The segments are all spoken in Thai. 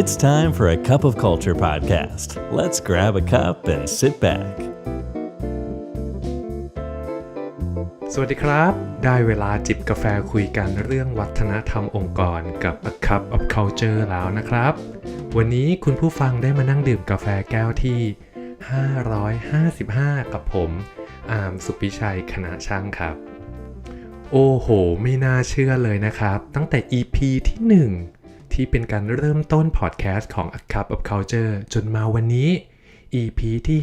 It's time for a Cup of Culture podcast. Let's grab a cup and sit back. สวัสดีครับ ได้เวลาจิบกาแฟคุยกันเรื่องวัฒนธรรมองค์กรกับ A Cup of Culture แล้วนะครับ วันนี้คุณผู้ฟังได้มานั่งดื่มกาแฟแก้วที่ 555 กับผม อามสุปิชัยคณะช่างครับ โอ้โห ไม่น่าเชื่อเลยนะครับ ตั้งแต่ EP ที่ 1 ที่เป็นการเริ่มต้นพอดแคสต์ของ A Cup of Culture จนมาวันนี้ EP ที่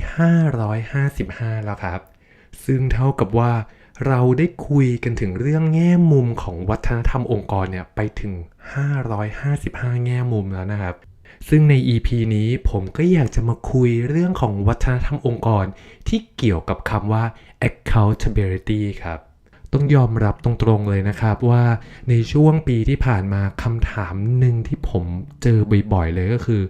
555 แล้วครับ ซึ่งเท่ากับว่าเราได้คุยกันถึงเรื่องแง่มุมของวัฒนธรรมองค์กรเนี่ยไปถึง 555 แง่มุมแล้วนะครับ ซึ่งใน EP นี้ผมก็อยากจะมาคุยเรื่องของวัฒนธรรมองค์กรที่เกี่ยวกับคำว่า accountability ครับ ต้องยอมรับตรงๆเลยนะครับว่าในช่วงปีที่ผ่านมาคำถามหนึ่งที่ผมเจอบ่อยๆเลยก็คือ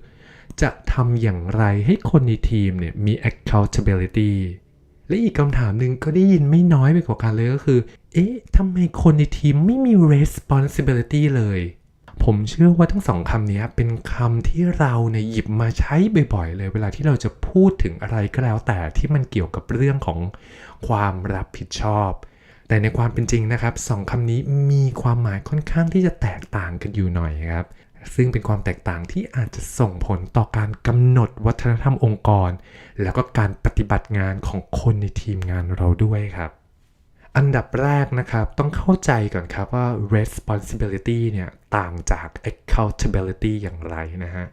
จะทำอย่างไรให้คนในทีมเนี่ยมี accountability และอีกคำถามหนึ่งก็ได้ยินไม่น้อยไปกว่ากันเลยก็คือ เอ๊ะทำไมคนในทีมไม่มี responsibility เลย ผมเชื่อว่าทั้งสองคำนี้เป็นคำที่เราเนี่ยหยิบมาใช้บ่อยๆ เลยเวลาที่เราจะพูดถึงอะไรก็แล้วแต่ที่มันเกี่ยวกับเรื่องของความรับผิดชอบ แต่ในความเป็นจริงนะครับสองคำนี้มีความหมายค่อนข้างที่จะแตกต่างกันอยู่หน่อยครับ ซึ่งเป็นความแตกต่างที่อาจจะส่งผลต่อการกำหนดวัฒนธรรมองค์กร แล้วก็การปฏิบัติงานของคนในทีมงานเราด้วยครับอันดับแรกนะครับต้องเข้าใจก่อนครับว่า responsibility เนี่ยต่างจาก accountability อย่างไรนะฮะ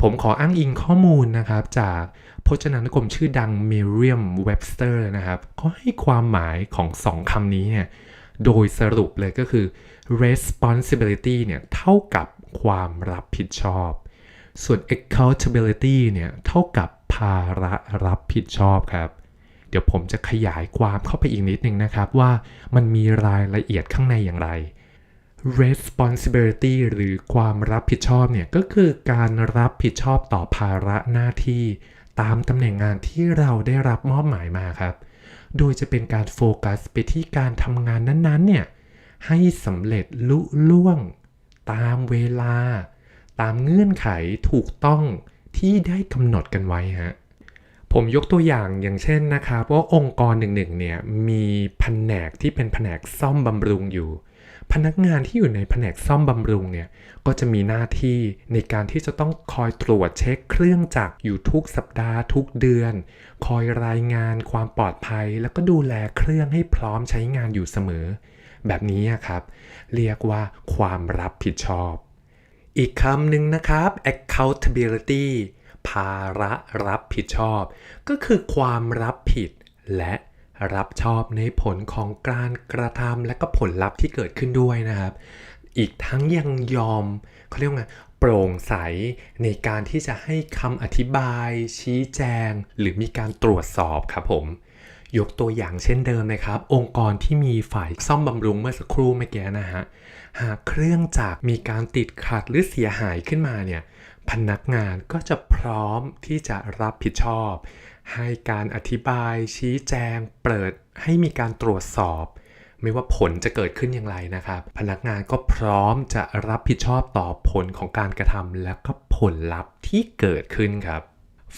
ผมขออ้างอิงข้อมูลนะครับจากพจนานุกรมชื่อดัง Merriam-Webster นะครับเขาให้ความหมายของสองคำนี้เนี่ยโดยสรุปเลยก็คือ responsibility เนี่ยเท่ากับความรับผิดชอบ ส่วน accountability เนี่ยเท่ากับภาระรับผิดชอบครับ เดี๋ยวผมจะขยายความเข้าไปอีกนิดนึงนะครับว่ามันมีรายละเอียดข้างในอย่างไร responsibility หรือความรับผิดชอบเนี่ยก็คือการรับผิดชอบต่อภาระหน้าที่ ตามตำแหน่งงานที่เราได้รับมอบหมายมาครับ โดยจะเป็นการโฟกัสไปที่การทำงานนั้นๆเนี่ยให้สำเร็จลุล่วง ตามเวลา ตามเงื่อนไขถูกต้องที่ได้กำหนดกันไว้ฮะผมยกตัวอย่างอย่างเช่นนะครับว่าองค์กรหนึ่งๆเนี่ยมีแผนกที่เป็นแผนกซ่อมบำรุงอยู่ พนักงานที่อยู่ในแผนกซ่อมบำรุงเนี่ยก็จะมีหน้าที่ในการที่จะต้องคอยตรวจเช็คเครื่องจักรอยู่ทุกสัปดาห์ทุกเดือน คอยรายงานความปลอดภัย แล้วก็ดูแลเครื่องให้พร้อมใช้งานอยู่เสมอ แบบนี้ครับ เรียกว่าความรับผิดชอบ อีกคำหนึ่งนะครับ accountability ภาระรับผิดชอบ ก็คือความรับผิดและ รับชอบในผลของการกระทำและก็ผลลัพธ์ที่เกิดขึ้นด้วยนะครับ อีกทั้งยังยอมเขาเรียกว่าไงโปร่งใสในการที่จะให้คำอธิบาย ชี้แจง หรือมีการตรวจสอบครับผม ยกตัวอย่างเช่นเดิมนะครับ องค์กรที่มีฝ่ายซ่อมบำรุงเมื่อสักครู่เมื่อกี้นะฮะหากเครื่องจักรมีการติดขัดหรือเสียหายขึ้นมาเนี่ยพนักงานก็จะพร้อมที่จะรับผิดชอบ ให้การอธิบาย ชี้แจง เปิดให้มีการตรวจสอบ ไม่ว่าผลจะเกิดขึ้นอย่างไรนะครับ พนักงานก็พร้อมจะรับผิดชอบต่อผลของการกระทำและก็ผลลัพธ์ที่เกิดขึ้นครับ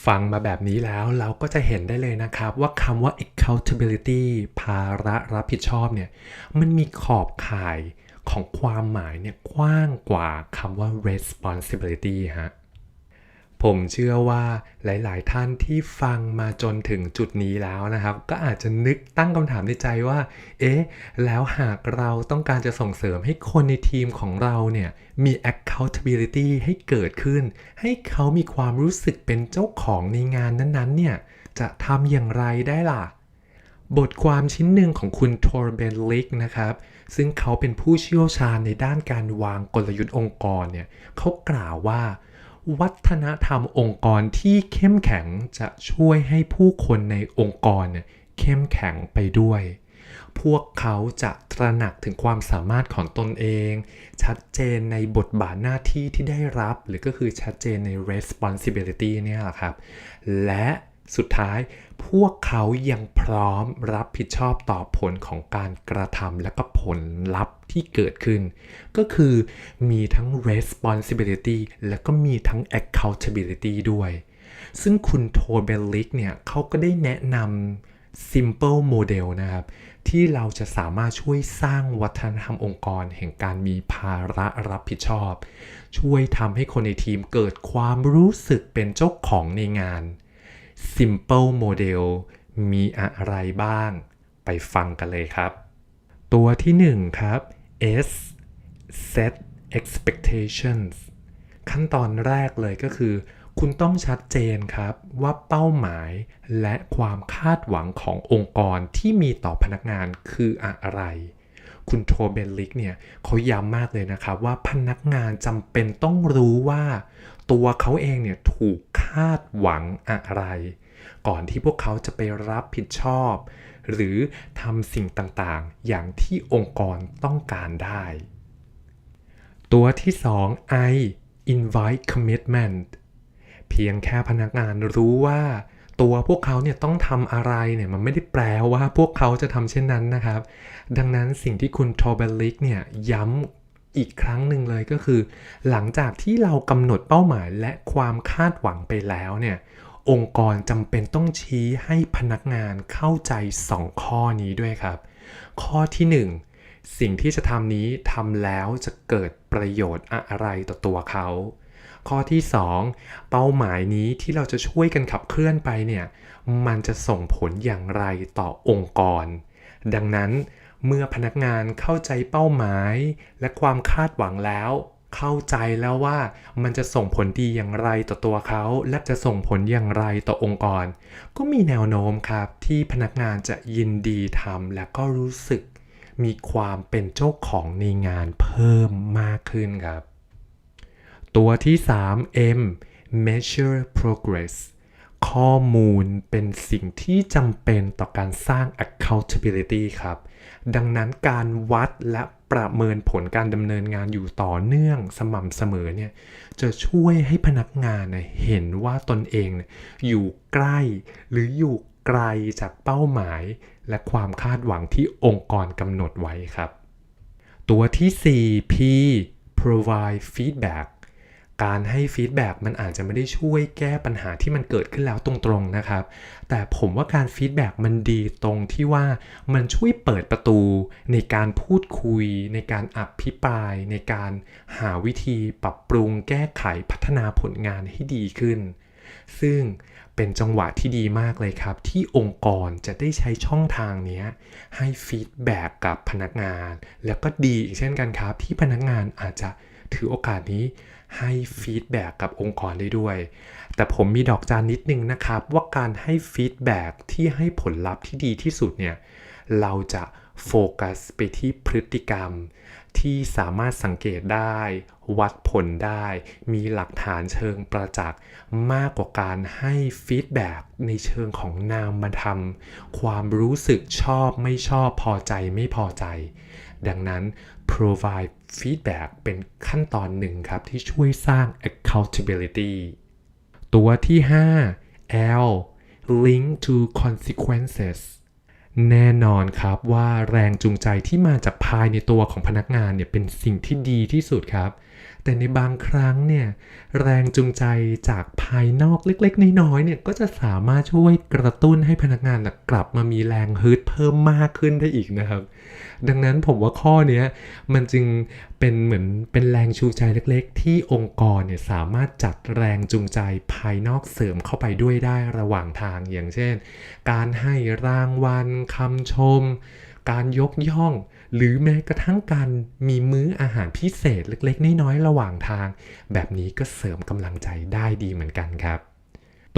ฟังมาแบบนี้แล้วเราก็จะเห็นได้เลยนะครับ ว่าคำว่า accountability ภาระรับผิดชอบเนี่ยมันมีขอบข่ายของความหมายเนี่ยกว้างกว่าคำว่า responsibility ฮะ ผมเชื่อว่าหลาย ๆ ท่านที่ฟังมาจนถึงจุดนี้แล้วนะครับ ก็อาจจะนึกตั้งคำถามในใจว่า เอ๊ะ แล้วหากเราต้องการจะส่งเสริมให้คนในทีมของเราเนี่ยมี accountability ให้เกิดขึ้น ให้เขามีความรู้สึกเป็นเจ้าของในงานนั้น ๆ เนี่ย จะทำอย่างไรได้ล่ะ บทความชิ้นหนึ่งของคุณทอร์เบนลิกนะครับ ซึ่งเขาเป็นผู้เชี่ยวชาญในด้านการวางกลยุทธ์องค์กรเนี่ยเขากล่าวว่า วัฒนธรรมองค์กรที่เข้มแข็งจะช่วยให้ผู้คนในองค์กรเนี่ยเข้มแข็งไปด้วย พวกเขาจะตระหนักถึงความสามารถของตนเอง ชัดเจนในบทบาทหน้าที่ที่ได้รับ หรือก็คือชัดเจนใน responsibility เนี่ยแหละครับ และ สุดท้ายพวกเขายังพร้อมรับผิดชอบต่อผลของการกระทำและก็ผลลัพธ์ที่เกิดขึ้น ก็คือมีทั้ง responsibility และก็มีทั้ง accountability ด้วย ซึ่งคุณโทเบลลิกเนี่ยเขาก็ได้แนะนำ simple model นะครับ ที่เราจะสามารถช่วยสร้างวัฒนธรรมองค์กร แห่งการมีภาระรับผิดชอบ ช่วยทำให้คนในทีมเกิดความรู้สึกเป็นเจ้าของในงาน Simple Model มีอะไรบ้าง ไปฟังกันเลยครับ ตัวที่ 1 ครับ S Set Expectations ขั้นตอนแรกเลยก็คือ คุณต้องชัดเจนครับว่าเป้าหมายและความคาดหวังขององค์กรที่มีต่อพนักงานคืออะไร คุณโทเบนลิกเนี่ยเขาย้ำมากเลยนะครับว่าพนักงานจำเป็นต้องรู้ว่า ตัวเขาเองเนี่ยถูกคาดหวังอะไร ก่อนที่พวกเขาจะไปรับผิดชอบ หรือทำสิ่งต่างๆ อย่างที่องค์กรต้องการได้ ตัวที่ 2 I invite commitment เพียงแค่พนักงานรู้ว่าตัวพวกเขาเนี่ยต้องทำอะไรเนี่ยมันไม่ได้แปลว่าพวกเขาจะทำเช่นนั้นนะครับ ดังนั้นสิ่งที่คุณโทเบลลิกเนี่ยย้ำ อีกครั้งหนึ่งเลยก็คือ หลังจากที่เรากำหนดเป้าหมายและความคาดหวังไปแล้วเนี่ยองค์กรจำเป็นต้องชี้ให้พนักงานเข้าใจ 2 ข้อนี้ด้วยครับ ข้อที่ 1 สิ่งที่จะทำนี้ทำแล้วจะเกิดประโยชน์อะไรต่อตัวเขา ข้อที่ 2 เป้าหมายนี้ที่เราจะช่วยกันขับเคลื่อนไปเนี่ยมันจะส่งผลอย่างไรต่อองค์กร ดังนั้น เมื่อพนักงานเข้าใจเป้าหมาย และความคาดหวังแล้ว เข้าใจแล้วว่ามันจะส่งผลดีอย่างไรต่อตัวเขา และจะส่งผลอย่างไรต่อองค์กร ก็มีแนวโน้มครับที่พนักงานจะยินดีทำและก็รู้สึก มีความเป็นเจ้าของในงานเพิ่มมากขึ้นครับ ตัวที่ 3 M measure progress ข้อมูลเป็นสิ่งที่จำเป็นต่อการสร้าง accountability ครับ ดังนั้นการวัดและประเมินผลการดำเนินงานอยู่ต่อเนื่องสม่ำเสมอเนี่ยจะช่วยให้พนักงานเนเห็นว่าตนเองเอยู่ใกล้หรืออยู่ไกลจากเป้าหมายและความคาดหวังที่องค์กรกำหนดไว้ครับ ตัวที่ 4 P provide feedback การให้ฟีดแบ็กมันอาจจะไม่ได้ช่วยแก้ปัญหาที่มันเกิดขึ้นแล้วตรงๆนะครับ แต่ผมว่าการฟีดแบ็กมันดีตรงที่ว่ามันช่วยเปิดประตูในการพูดคุย ในการอภิปราย ในการหาวิธีปรับปรุงแก้ไขพัฒนาผลงานให้ดีขึ้น ซึ่งเป็นจังหวะที่ดีมากเลยครับ ที่องค์กรจะได้ใช้ช่องทางนี้ให้ฟีดแบ็กกับพนักงาน แล้วก็ดีอีกเช่นกันครับ ที่พนักงานอาจจะ ถือโอกาสนี้ให้ฟีดแบ็กกับองค์กรได้ด้วย แต่ผมมีดอกจานนิดนึงนะครับ ว่าการให้ฟีดแบ็กที่ให้ผลลัพธ์ที่ดีที่สุดเนี่ย เราจะโฟกัสไปที่พฤติกรรมที่สามารถสังเกตได้ วัดผลได้ มีหลักฐานเชิงประจักษ์มากกว่าการให้ฟีดแบ็กในเชิงของนามธรรม ความรู้สึกชอบไม่ชอบพอใจไม่พอใจ ดังนั้น provide feedback เป็นขั้นตอนหนึ่งครับ ที่ช่วยสร้าง accountability ตัวที่ 5 L link to consequences แน่นอนครับว่าแรงจูงใจที่มาจากภายในตัวของพนักงานเนี่ยเป็นสิ่งที่ดีที่สุดครับ แต่ในบางครั้งเนี่ยแรงจูงใจจากภายนอกเล็กๆ น้อยๆเนี่ยก็จะสามารถช่วยกระตุ้นให้พนักงานกลับมามีแรงฮึดเพิ่มมากขึ้นได้อีกนะครับ ดังนั้นผมว่าข้อนี้มันจึงเป็นเหมือนเป็นแรงจูใจเล็กๆ ที่องค์กรเนี่ยสามารถจัดแรงจูงใจภายนอกเสริมเข้าไปด้วยได้ระหว่างทางอย่างเช่น การให้รางวัลคำชม การยกย่อง หรือแม้กระทั่งการมีมื้ออาหารพิเศษเล็กๆ น้อยๆ ระหว่างทาง แบบนี้ก็เสริมกำลังใจได้ดีเหมือนกันครับ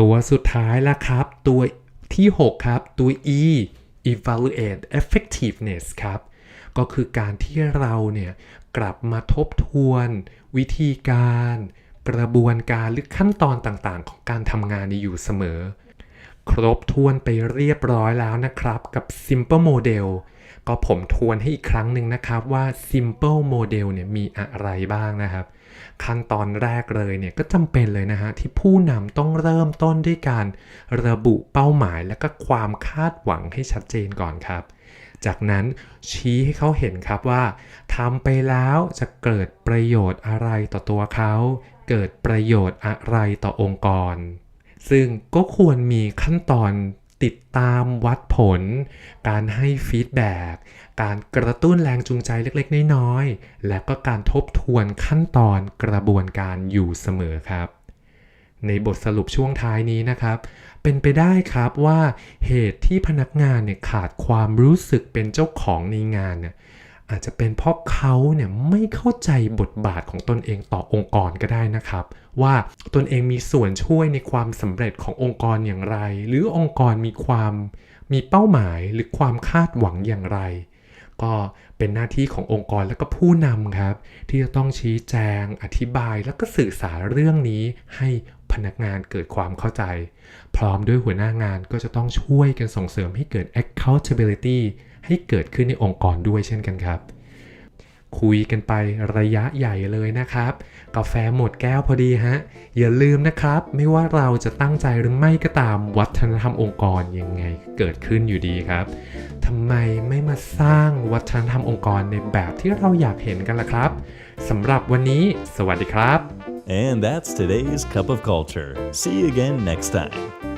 ตัวสุดท้ายละครับ ตัวที่ 6 ครับ ตัว E evaluate effectiveness ครับ ก็คือการที่เราเนี่ยกลับมาทบทวน วิธีการ กระบวนการหรือขั้นตอนต่างๆ ของการทำงานนี้อยู่เสมอ ครบถ้วนไปเรียบร้อยแล้วนะครับกับ Simple Model ก็ผมทวนให้อีกครั้งหนึ่งนะครับว่า Simple Model เนี่ยมีอะไรบ้างนะครับ ขั้นตอนแรกเลยเนี่ยก็จำเป็นเลยนะฮะที่ผู้นำต้องเริ่มต้นด้วยการระบุเป้าหมายและก็ความคาดหวังให้ชัดเจนก่อนครับ จากนั้นชี้ให้เขาเห็นครับว่าทำไปแล้วจะเกิดประโยชน์อะไรต่อตัวเขา เกิดประโยชน์อะไรต่อองค์กรซึ่งก็ควรมีขั้นตอน ติดตามวัดผล การให้ฟีดแบ็กการกระตุ้นแรงจูงใจเล็กๆ น้อยๆ และก็การทบทวนขั้นตอนกระบวนการอยู่เสมอครับ ในบทสรุปช่วงท้ายนี้นะครับ เป็นไปได้ครับว่าเหตุที่พนักงานเนี่ยขาดความรู้สึกเป็นเจ้าของในงานเนี่ย อาจจะเป็นเพราะเขาเนี่ยไม่เข้าใจบทบาทของตนเองต่อองค์กรก็ได้นะครับ ว่าตนเองมีส่วนช่วยในความสำเร็จขององค์กรอย่างไร หรือองค์กรมีความมีเป้าหมายหรือความคาดหวังอย่างไร ก็เป็นหน้าที่ขององค์กรและก็ผู้นำครับ ที่จะต้องชี้แจง อธิบายแล้วก็สื่อสารเรื่องนี้ให้พนักงานเกิดความเข้าใจ พร้อมด้วยหัวหน้างานก็จะต้องช่วยกันส่งเสริมให้เกิด accountability ให้เกิดขึ้นในองค์กรด้วยเช่นกันครับ คุยกันไประยะใหญ่เลยนะครับ กาแฟหมดแก้วพอดีฮะ อย่าลืมนะครับ ไม่ว่าเราจะตั้งใจหรือไม่ก็ตามวัฒนธรรมองค์กรยังไงเกิดขึ้นอยู่ดีครับทำไมไม่มาสร้างวัฒนธรรมองค์กรในแบบที่เราอยากเห็นกันล่ะครับสำหรับวันนี้ สวัสดีครับ And that's today's Cup of Culture. See you again next time.